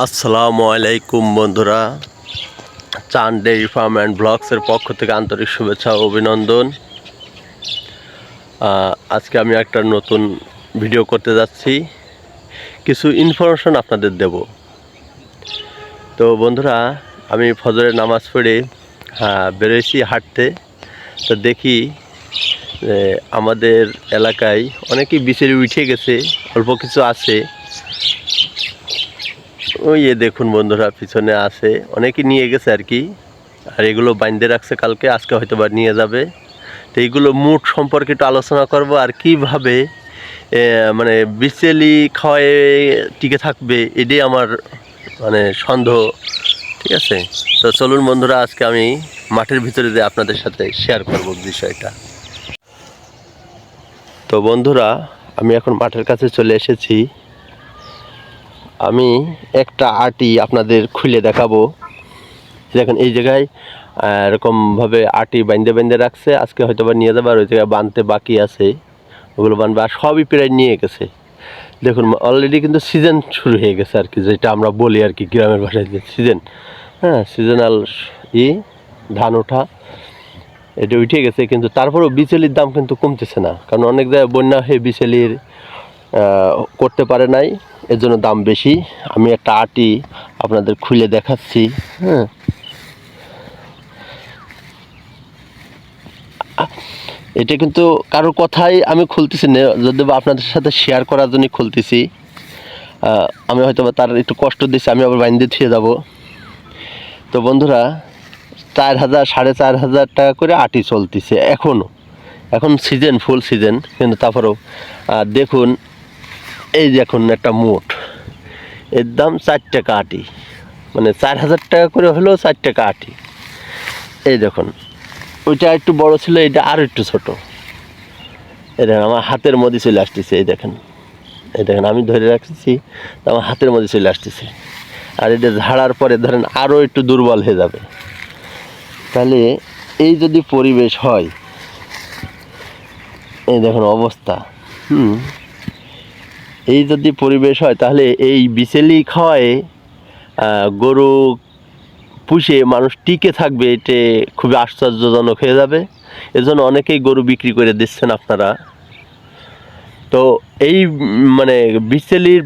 আসসালামু আলাইকুম বন্ধুরা। চান ডেইরি ফার্ম অ্যান্ড ব্লগসের পক্ষ থেকে আন্তরিক শুভেচ্ছা অভিনন্দন। আজকে আমি একটা নতুন ভিডিও করতে যাচ্ছি। কিছু ইনফরমেশন আপনাদের দেব। তো বন্ধুরা, আমি ফজরের নামাজ পড়ে বেরোয়েছি হাঁটতে। তো দেখি আমাদের এলাকায় অনেকেই বিচেরি উঠে গেছে, অল্প কিছু আছে। ওই এ দেখুন বন্ধুরা, পিছনে আছে। অনেকে নিয়ে গেছে আর কি। আর এগুলো বাইন্দে রাখছে কালকে, আজকে হয়তো বা নিয়ে যাবে। তো এইগুলো মুঠ সম্পর্কে একটু আলোচনা করব আর কীভাবে মানে বিচেলি খাওয়ায় টিকে থাকবে, এটাই আমার মানে সন্দেহ। ঠিক আছে? তো চলুন বন্ধুরা, আজকে আমি মাঠের ভিতরে দিয়ে আপনাদের সাথে শেয়ার করব বিষয়টা। তো বন্ধুরা, আমি এখন মাঠের কাছে চলে এসেছি। আমি একটা আটি আপনাদের খুলে দেখাবো। দেখেন, এই জায়গায় এরকমভাবে আটি বাইন্দে বাইন্দে রাখছে। আজকে হয়তো বা নিয়ে যাবে আর ওই জায়গায় বানতে বাকি আছে। ওগুলো বানবে আর সবই প্রায় নিয়ে গেছে। দেখুন অলরেডি কিন্তু সিজন শুরু হয়ে গেছে আর কি, যেটা আমরা বলি আর কি গ্রামের ভাষায় যে সিজন হ্যাঁ সিজনাল ই, ধান ওঠা, এটা উঠে গেছে, কিন্তু তারপরেও বিচেলির দাম কিন্তু কমতেছে না। কারণ অনেক জায়গায় বন্যা হয়ে বিচেলির করতে পারে নাই। এর জন্য দাম বেশি। আমি একটা আটি আপনাদের খুলে দেখাচ্ছি হ্যাঁ। এটা কিন্তু কারোর কথাই আমি খুলতেছি না, যদি বা আপনাদের সাথে শেয়ার করার জন্য খুলতেছি। আমি হয়তো তার একটু কষ্ট দিচ্ছি আমি আবার বাইন্দে থুয়ে যাব। তো বন্ধুরা, চার হাজার, সাড়ে চার হাজার টাকা করে আটি চলতেছে এখনও এখন সিজন ফুল সিজন কিন্তু তারপরেও দেখুন এই দেখুন একটা মোট, এর দাম চার টাকা আটি মানে চার হাজার টাকা করে হলেও চার টাকা আটি। এই দেখুন, ওইটা একটু বড় ছিল এটা আর একটু ছোট। এই দেখেন, আমার হাতের মধ্যে চলে আসতেছে, এই দেখেন। এই দেখেন, আমি ধরে রাখতেছি তো আমার হাতের মধ্যে চলে আসতেছে। আর এটা ঝাড়ার পরে ধরেন আরও একটু দুর্বল হয়ে যাবে। তাহলে এই যদি পরিবেশ হয়, এই দেখুন অবস্থা, হুম। এই যদি পরিবেশ হয়, তাহলে এই বিচেলি খাওয়ায় গরু পুষে মানুষ টিকে থাকবে, এতে খুবই আশ্চর্যজনক হয়ে যাবে। এজন্য অনেকেই গরু বিক্রি করে দিচ্ছেন আপনারা। তো এই মানে বিচেলির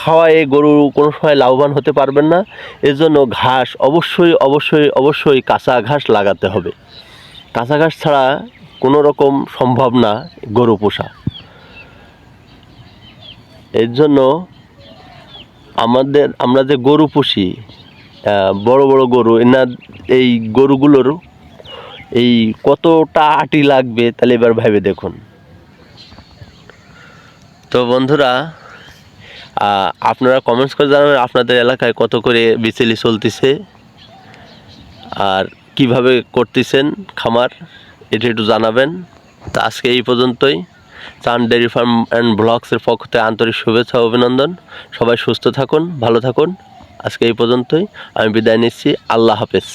খাওয়ায় গরু কোনো সময় লাভবান হতে পারবেন না। এজন্য ঘাস অবশ্যই অবশ্যই অবশ্যই কাঁচা ঘাস লাগাতে হবে। কাঁচা ঘাস ছাড়া কোনো রকম সম্ভব না গরু পোষা। এর জন্য আমাদের, আমরা যে গরু পুষি বড় বড় গরু এনার এই গরুগুলোর এই কতটা আটি লাগবে তাহলে এবার ভেবে দেখুন। তো বন্ধুরা আপনারা কমেন্টস করে জানাবেন আপনাদের এলাকায় কত করে বিচেলি চলতেছে আর কীভাবে করতেছেন খামার, এটা একটু জানাবেন। তা আজকে এই পর্যন্তই। চান ডেয়ারি ফার্ম অ্যান্ড ব্লগসের পক্ষ থেকে আন্তরিক শুভেচ্ছা অভিনন্দন। সবাই সুস্থ থাকুন, ভালো থাকুন। আজকে এই পর্যন্তই। আমি বিদায় নিচ্ছি। আল্লাহ হাফেজ।